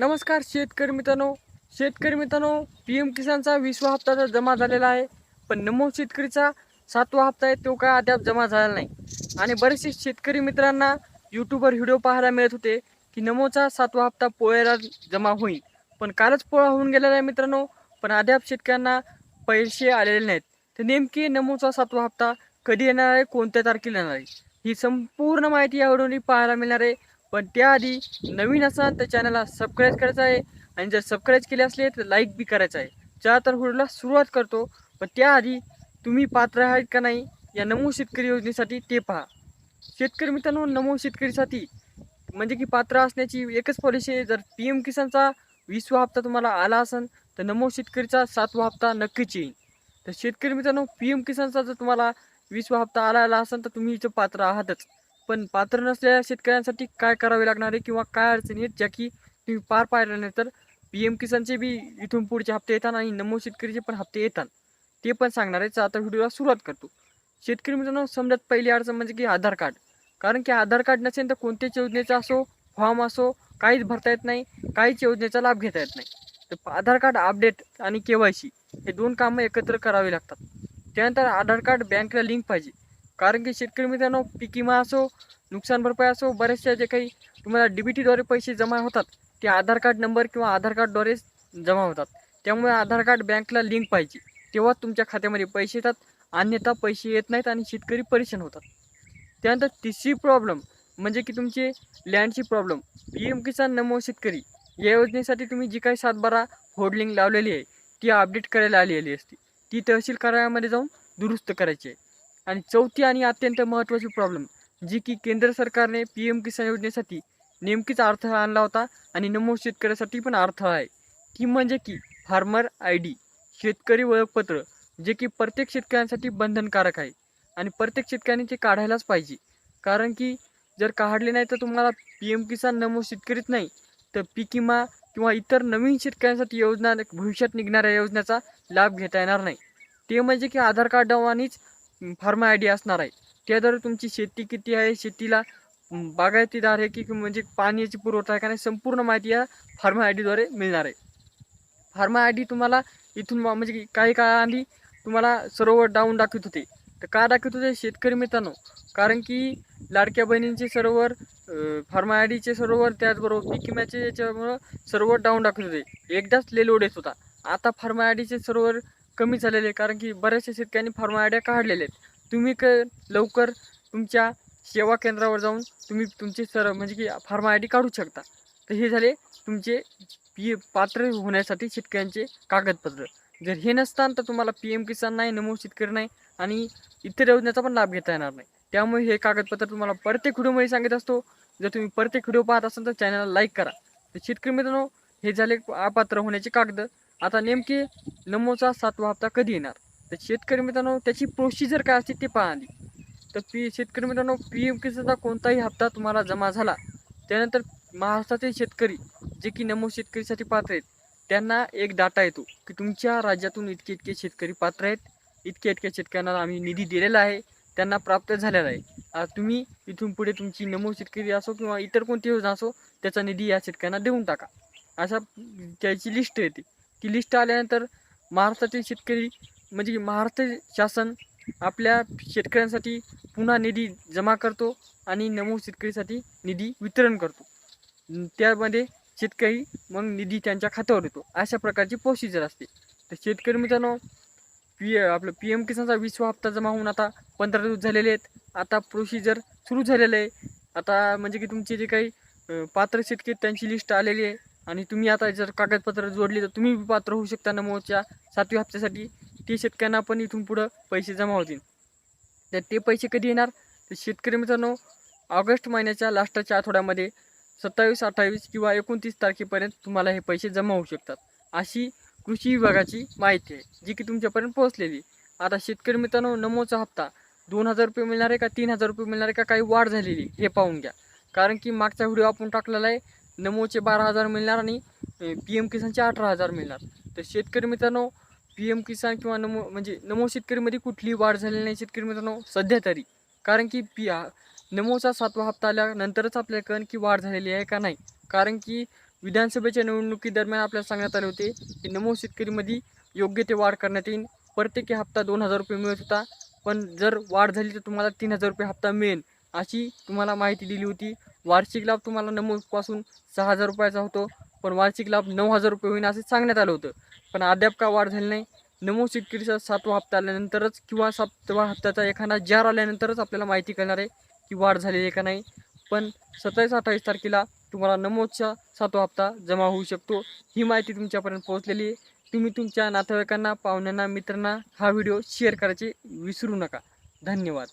नमस्कार शेतकरी मित्रांनो. शेतकरी मित्रांनो पी एम किसानचा वीसवा हप्ता तर जमा झालेला आहे. पण नमो शेतकरीचा सातवा हप्ता आहे तो काय अद्याप जमा झालेला नाही. आणि बरेचसे शेतकरी मित्रांना यूट्यूबवर व्हिडिओ पाहायला मिळत होते की नमोचा सातवा हप्ता पोळ्याला जमा होईल. पण कालच पोळा होऊन गेलेला आहे मित्रांनो पण अद्याप शेतकऱ्यांना पैसे आलेले नाहीत. तर नेमकी नमोचा सातवा हप्ता कधी येणार आहे कोणत्या तारखेला येणार आहे? ही संपूर्ण माहिती यावरून पाहायला मिळणार आहे. पण त्याआधी नवीन असाल तर चॅनलला सबस्क्राईब करायचं आहे. आणि जर सबस्क्राईब केले असले तर लाईक बी करायचं आहे. चला तर व्हिडिओला सुरुवात करतो पण त्याआधी तुम्ही पात्र आहेत का नाही या नमो शेतकरी योजनेसाठी ते पहा. शेतकरी मित्रांनो नमो शेतकरीसाठी म्हणजे की पात्र असण्याची एकच पॉलिसी आहे. जर पी एम किसानचा वीसवा हप्ता तुम्हाला आला असेल तर नमो शेतकरीचा सातवा हप्ता नक्कीच येईल. तर शेतकरी मित्रांनो पी एम किसानचा जर तुम्हाला वीसवा हप्ता आला आला असेल तर तुम्ही इथं पात्र आहातच. पण पात्र नसलेल्या शेतकऱ्यांसाठी काय करावे लागणार आहे किंवा काय अडचणी आहेत ज्या की तुम्ही पार पाडल्या नाही तर पी एम किसानचे बी इथून पुढचे हप्ते येतात आणि नमो शेतकरीचे पण हप्ते येतात. ते पण सांगणार आहे. तर आता व्हिडिओला सुरुवात करतो. शेतकरी मित्रांनो समजत पहिली अडचण म्हणजे की आधार कार्ड. कारण की आधार कार्ड नसेल तर कोणत्याच योजनेचा असो फॉर्म असो काहीच भरता येत नाही काहीच योजनेचा लाभ घेता येत नाही. तर आधार कार्ड अपडेट आणि के वाय सी हे दोन कामं एकत्र करावी लागतात. त्यानंतर आधार कार्ड बँकला लिंक पाहिजे. कारण की शेतकरी मित्रांनो पीक विमा असो नुकसान भरपाई असो बऱ्याचशा जे काही तुम्हाला डी बी टीद्वारे पैसे जमा होतात ते आधार कार्ड नंबर किंवा आधार कार्डद्वारे जमा होतात. त्यामुळे आधार कार्ड बँकला लिंक पाहिजे. तेव्हा तुमच्या खात्यामध्ये पैसे येतात अन्यथा पैसे येत नाहीत आणि शेतकरी परेशान होतात. त्यानंतर तिसरी प्रॉब्लेम म्हणजे की तुमचे लँडची problem P M Kisan Namo Shetkari या योजनेसाठी तुम्ही जी काही सातबारा होल्डिंग लावलेली आहे ती अपडेट करायला आलेली असते. ती तहसील कार्यालयामध्ये जाऊन दुरुस्त करायची आहे. आणि चौथी आणि अत्यंत महत्त्वाची प्रॉब्लेम जी की केंद्र सरकारने पी एम किसान योजनेसाठी नेमकीच अडथळा आणला होता आणि नमो शेतकऱ्यासाठी पण अडथळा आहे. ती म्हणजे की फार्मर आय डी शेतकरी ओळखपत्र जे की प्रत्येक शेतकऱ्यांसाठी बंधनकारक आहे आणि प्रत्येक शेतकऱ्यांनी ते काढायलाच पाहिजे. कारण की जर काढले नाही तर तुम्हाला पी एम किसान नमो शेतकरीच नाही तर पीक विमा किंवा इतर नवीन शेतकऱ्यांसाठी योजना भविष्यात निघणाऱ्या योजनेचा लाभ घेता येणार नाही. ते म्हणजे की आधार कार्डावानीच फार्मा आय डी असणार आहे. त्याद्वारे तुमची शेती किती आहे? शेतीला बागायतीदार आहे की म्हणजे पाण्याची पुरवठा आहे? का नाही संपूर्ण माहिती या फार्मा आय डीद्वारे मिळणार आहे. फार्मा आय डी तुम्हाला इथून म्हणजे की काही काळाआधी तुम्हाला सरोवर डाऊन दाखवत होते. तर का दाखवत होते? शेतकरी मित्रांनो कारण की लाडक्या बहिणींचे सरोवर फार्मा आय डीचे सरोवर त्याचबरोबर पीक विम्याचे याच्यामुळं सरोवर डाऊन दाखवत होते. एकदाच लेलोड येत होता. आता फार्मा आय डीचे सरोवर कमी झालेले आहे कारण की बऱ्याचशा शेतकऱ्यांनी फार्मा आयडिया काढलेले आहेत. तुम्ही क लवकर तुमच्या सेवा केंद्रावर जाऊन तुम्ही तुमचे सर म्हणजे की फार्मा आय डी काढू शकता. तर हे झाले तुमचे पी पात्र होण्यासाठी शेतकऱ्यांचे कागदपत्र. जर हे नसतान तर तुम्हाला पी एम किसान नाही नमो शेतकरी नाही आणि इतर योजनेचा पण लाभ घेता येणार नाही. त्यामुळे हे कागदपत्र तुम्हाला प्रत्येक व्हिडिओमध्ये सांगत असतो. जर तुम्ही प्रत्येक व्हिडिओ पाहत असाल तर चॅनलला लाईक करा. तर शेतकरी मित्रांनो हे झाले अपात्र होण्याचे कागद. आता नेमके नमोचा सातवा हप्ता कधी येणार? तर शेतकरी मित्रांनो त्याची प्रोसिजर काय असते ते पहा आधी. तर पी शेतकरी मित्रांनो पी एम किसानचा कोणताही हप्ता तुम्हाला जमा झाला त्यानंतर महाराष्ट्रातील शेतकरी जे की नमो शेतकरीसाठी पात्र आहेत त्यांना एक डाटा येतो की तुमच्या राज्यातून इतके इतके शेतकरी पात्र आहेत इतक्या इतक्या शेतकऱ्यांना आम्ही निधी दिलेला आहे त्यांना प्राप्त झालेला आहे. तुम्ही इथून पुढे तुमची नमो शेतकरी असो किंवा इतर कोणती योजना असो त्याचा निधी या शेतकऱ्यांना देऊन टाका. अशा त्याची लिस्ट येते. ती लिस्ट आल्यानंतर महाराष्ट्रातील शेतकरी म्हणजे की महाराष्ट्र शासन आपल्या शेतकऱ्यांसाठी पुन्हा निधी जमा करतो आणि नमो शेतकरीसाठी निधी वितरण करतो. त्यामध्ये शेतकरी मग निधी त्यांच्या खात्यावर येतो. अशा प्रकारची प्रोसिजर असते. तर शेतकरी मित्रांनो पी आपलं पी एम किसानचा वीसवा हप्ता जमा होऊन आता पंधरा दिवस झालेले आहेत. आता प्रोसिजर सुरू झालेलं आहे. आता म्हणजे की तुमचे जे काही पात्र शेतकरी त्यांची लिस्ट आलेली आहे. आणि तुम्ही आता जर कागदपत्र जोडली तर तुम्ही पात्र होऊ शकता नमोच्या सातव्या हप्त्यासाठी ते शेतकऱ्यांना पण इथून पुढं पैसे जमा होतील. तर ते पैसे कधी येणार? तर शेतकरी मित्रांनो ऑगस्ट महिन्याच्या लास्टच्या आठवड्यामध्ये सत्तावीस अठ्ठावीस किंवा एकोणतीस तारखेपर्यंत तुम्हाला हे पैसे जमा होऊ शकतात. अशी कृषी विभागाची माहिती आहे जी की तुमच्यापर्यंत पोहोचलेली. आता शेतकरी मित्रांनो नमोचा हप्ता दोन हजार रुपये मिळणार आहे का तीन हजार रुपये मिळणार आहे का काही वाढ झालेली हे पाहून घ्या. कारण की मागचा व्हिडिओ आपण टाकलेला आहे नमोचे बारा हजार मिळणार आणि पी एम किसानचे अठरा हजार मिळणार. तर शेतकरी मित्रांनो पी एम किसान किंवा नमो म्हणजे नमो शेतकरीमध्ये कुठलीही वाढ झालेली नाही शेतकरी मित्रांनो सध्या तरी. कारण की पी नमोचा सातवा हप्ता आल्यानंतरच आपल्याला कळण की वाढ झालेली आहे का नाही? कारण की विधानसभेच्या निवडणुकीदरम्यान आपल्याला सांगण्यात आले होते की नमो शेतकरीमध्ये योग्य ते वाढ करण्यात येईल प्रत्येकी हप्ता दोन हजार रुपये मिळत होता. पण जर वाढ झाली तर तुम्हाला तीन हजार रुपये हप्ता मिळेल अशी तुम्हाला माहिती दिली होती. वार्षिक लाभ तुम्हाला नमोपासून सहा हजार रुपयाचा होतो पण वार्षिक लाभ नऊ हजार रुपये होईल असं सांगण्यात आलं होतं. पण अद्याप का वाढ झाली नाही? नमो शेतकरीचा सातवा हप्ता आल्यानंतरच किंवा सातवा हप्त्याचा एखादा जार आल्यानंतरच आपल्याला माहिती कळणार आहे की वाढ झालेली आहे का नाही. पण सत्तावीस अठ्ठावीस तारखेला तुम्हाला नमोचा सातवा हप्ता जमा होऊ शकतो. ही माहिती तुमच्यापर्यंत पोहोचलेली आहे. तुम्ही तुमच्या नातेवाईकांना पाहुण्यांना मित्रांना हा व्हिडिओ शेअर करायचे विसरू नका. धन्यवाद.